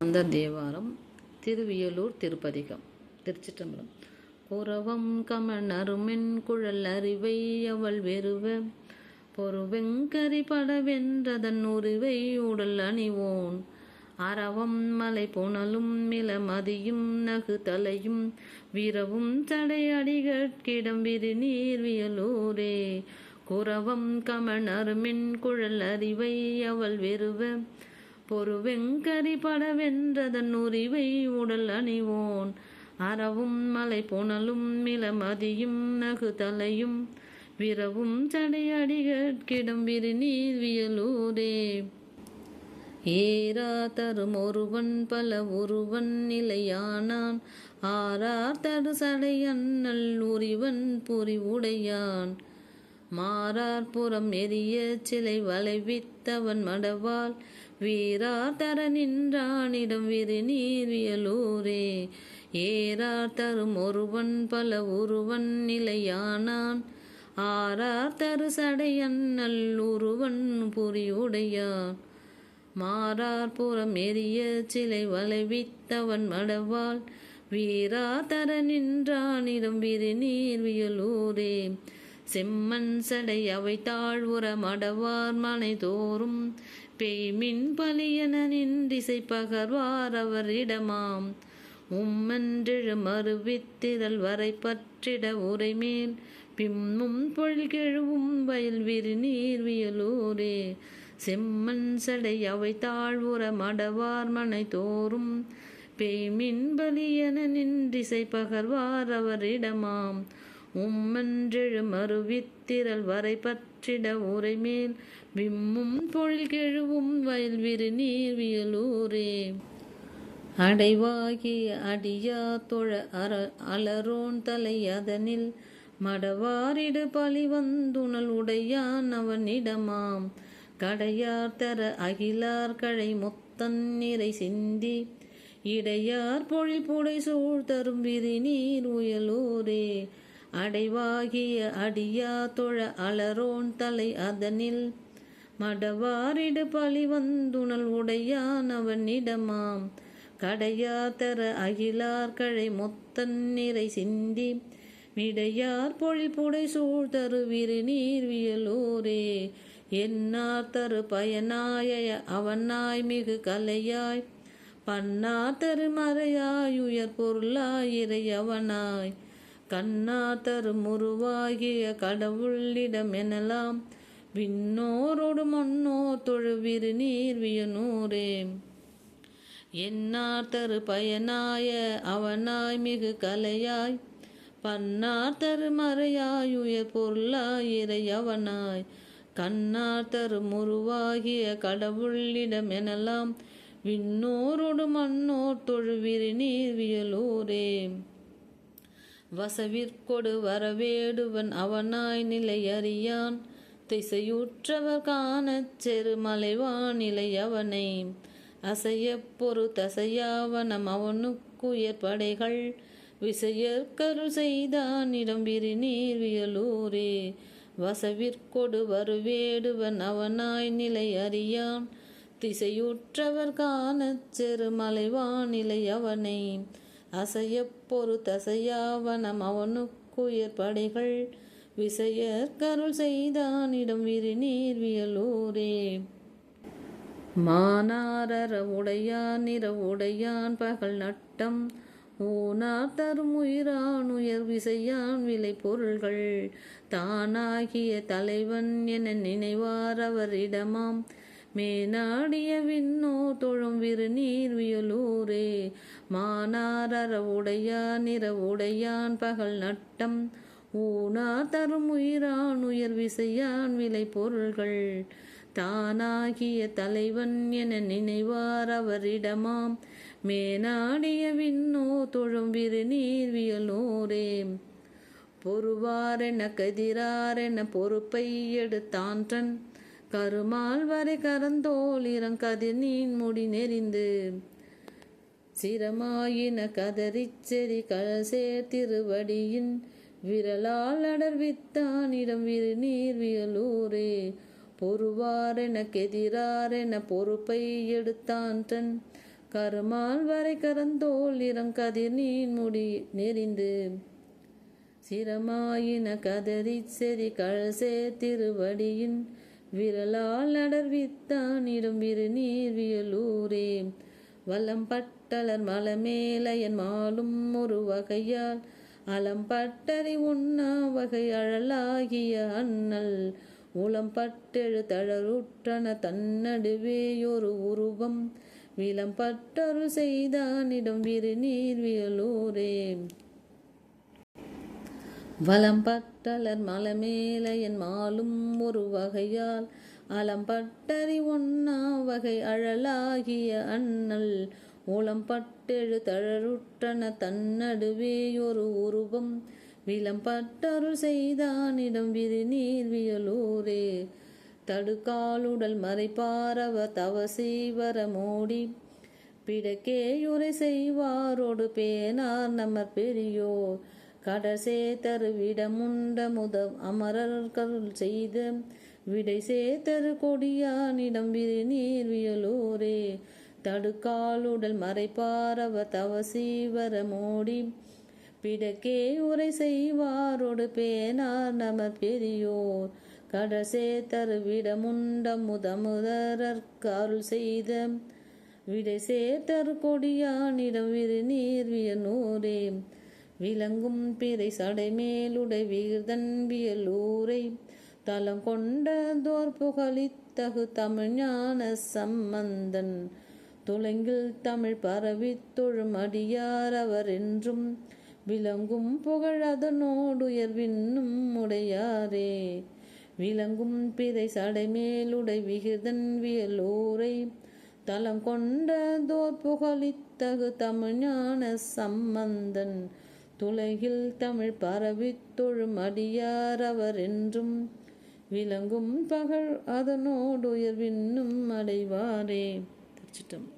அந்த தேவாரம் திருவியலூர் திருப்பதிகம் திருச்சிற்றம்பலம். குரவம் கமணருமென் குழல் அறிவை அவள் வெறுவ பொறுவெங்கரி படவென்றதன் உருவை உடல் அணிவோன். அரவம் மலை புனலும் மிளமதியும் நகு தலையும் வீரவும் தடையடிகட்கிடம் விரி நீர்வியலூரே குரவம் கமணருமென் குழல் அறிவை அவள் வெறுவ பொறுவெங்கரி படவென்றதன் உரிவை உடல் அணிவோன். அறவும் மலை புனலும் மிளமதியும் நகு தலையும். விரவும் சடையடிகிடம் விரி நீர்வியலூரே ஏரா தரும் ஒருவன் பல ஒருவன் நிலையானான். ஆறார் தரு சடை உரிவன் புரி உடையான் மாறார் புறம் எரிய சிலை வளைவித்தவன் மடவாள். வீரார் தர நின்றானிடம் விரி நீர்வியலூரே ஏறார் தரும் ஒருவன் பல ஒருவன் நிலையானான். ஆறார் தரு சடையன் உருவன் புரியுடையான். மாறார் புறம் எரிய சிலை வளைவித்தவன் மடவாள். வீரா தர நின்றானிடம் விரி நீர்வியலூரே செம்மண் சடை அவை தாழ்வுற மடவார் மனை தோறும் பெய்மின் பலியன நின்றிசை பகர்வார் அவரிடமாம். உம்மன்றெழு மறுவித்திரல் வரை பற்றிட உரைமேல். பிம்மும் பொழில்கெழுவும் வயல் விரி நீர்வியலூரே செம்மண் சடை அவை தாழ்வுற மடவார் மனை தோறும். பெய்மின் பலியன நின்றிசை பகர்வார் அவரிடமாம். உம்மன்றெழு மறுவித்திரல் வரை பற்றிட உரைமேல் விம்மும் பொழில் கெழுவும் வயல் விரு நீர்வியலூரே அடைவாகி அடியா தொழ அற அலரோன் தலை அதனில் மடவாரிடு பழி வந்துணல் உடையான் அவனிடமாம். கடையார் தர அகிலார் கழை முத்தன் நிறை சிந்தி இடையார் பொழில் புடை சூழ் தரும் விரி நீர் உயலூரே. அடைவாகிய அடியா தொழ அலரோன் தலை அதனில். மடவாரிடு பழி வந்துணல் உடையான் அவனிடமாம். கடையா தர அகிலார் கழை மொத்தன் நிறை சிந்தி. மிடையார் பொழில் புடை சூழ் தரு விரி நீர்வியலூரே என்னார் தரு பயனாய அவனாய் மிகு கலையாய். பன்னா தரு மறையாயுயர் பொருளாயிரை அவனாய் கண்ணா தருமுருவாகிய கடவுளிடம் எனலாம். விண்ணோரோடு மண்ணோ தொழுவிரு நீர்வியனூரே என்னார் தரு பயனாய அவனாய் மிகு கலையாய். பன்னார் தரு மறையாய் உயர் பொருளாய் இறையவனாய் கண்ணார் தரு முருவாகிய கடவுளிடம் எனலாம். விண்ணோரோடு மண்ணோர் தொழுவிரு நீர்வியலூரே வசவிற்கொடு வரவேடுவன் அவனாய் நிலையறியான். திசையுற்றவர் காணச் செரு மலைவானிலை அவனை அசைய பொறு தசையாவனம் அவனுக்குயர் படைகள். விசையற்கரு செய்தானிடம் இடம்பிரி நீர்வியலூரே வசவிற்கொடு வருவேடுவன் அவனாய் நிலை அறியான் திசையுற்றவர் காணச் செரு அவனை அசையப்பொரு தசையாவனம் அவனுக்குயர் படைகள். விசையற்கருள் செய்தானிடம் விரி நீர்வியலூரே மானாரர உடையான் நிற உடையான் பகல் நட்டம். ஊனார் தரும் உயிரான் உயர் விசையான் விலை பொருள்கள் தானாகிய தலைவன் என நினைவார் அவரிடமாம் மேனாடிய விண்ணோ தொழும் விரு நீர்வியலூரே. வியலூரே உடையான் நிற உடையான் பகல் நட்டம். ஊனா தரும் உயிரான் உயர் விசையான் விலை பொருள்கள் தானாகிய தலைவன் என நினைவார் அவரிடமாம். மேனாடிய விண்ணோ தொழும் விரு நீர்வியலோரே. பொறுவாரென கதிராரென பொறுப்பை எடுத்தான்றன். கருமால் வரை கரந்தோல் கதிர் நீன் முடி நெறிந்து. சிரமாயின கதறிச் செறி கழசேர் திருவடியின் விரலால் அடர்வித்தானிடம் விரு நீர்வியலூரே பொறுவாரென கெதிராரென பொறுப்பை எடுத்தான் தன் கருமால் வரை கரந்தோல் இறங்கதிர் கதிர் நீன் முடி நெறிந்து. சிரமாயின கதறி செறி கழசே திருவடியின் விரலால் அடர்வித்தானிடும் விரு நீர்வியலூரே வல்லம் பட்டலர் மலமேலையன் மாலும் ஒரு வகையால். அலம் பட்டறி உண்ணா வகை அழலாகிய அண்ணல். உளம்பட்டெழு தளருற்றன தன்னடுவேயொரு உருவம். விலம் பட்டரு செய்தானிடம் விரு நீர்வியலூரே வலம் பட்டலர் மலமேலையன் மாலும் ஒரு வகையால். அலம்பட்டறி ஒன்னா வகை அழலாகிய அண்ணல். ஓலம்பட்டெழு தழருட்டன தழருற்றன தன்னடுவேயொரு உருவம். விளம்பட்டருள் செய்தானிடம் விரி நீர்வியலூரே தடுக்காலுடல் மறைப்பாரவ தவ செய்வர மூடி பிடக்கேயுரை செய்வாரோடு பேனார் நமர் பெரியோர். கடசே தருவிடமுண்ட முத அமரர்கள் செய்த விடை சேத்தரு கொடியானிடம் விரு நீர்வியலூரே தடுக்காலுடல் மறைப்பாரவ தவசீவர மோடி மூடி பிடக்கே உரை செய்வாரோடு பேனார் நம பெரியோர். கடசே தருவிடமுண்ட முதமுதரற்கு அருள் செய்த விடை சேத்தர் கொடியானிடம் விரு நீர்விய நூரே விளங்கும் பிறை சடைமேலுடை வீர்தன்பியலூரை வியலூரை தலம் கொண்டதோர் புகழித்தகு தமிழ் ஞான சம்பந்தன். துலங்கில் தமிழ் பரவி தொழும் அடியார் அவர் என்றும் விளங்கும் புகழ் அதனோடுயர்வின்னும் உடையாரே. விளங்கும் பிறை சடைமேலுடை விகிர்தன் வியலூரை தலம் கொண்டதோர் புகழித்தகு தமிழ் ஞான சம்பந்தன். துலகில் தமிழ் பரவித் தொழும் அடியார் அவர் என்றும் விளங்கும் பகழ் அதனோடு உயர்வின்னும் அடைவாரே. திருச்சிட்டம்.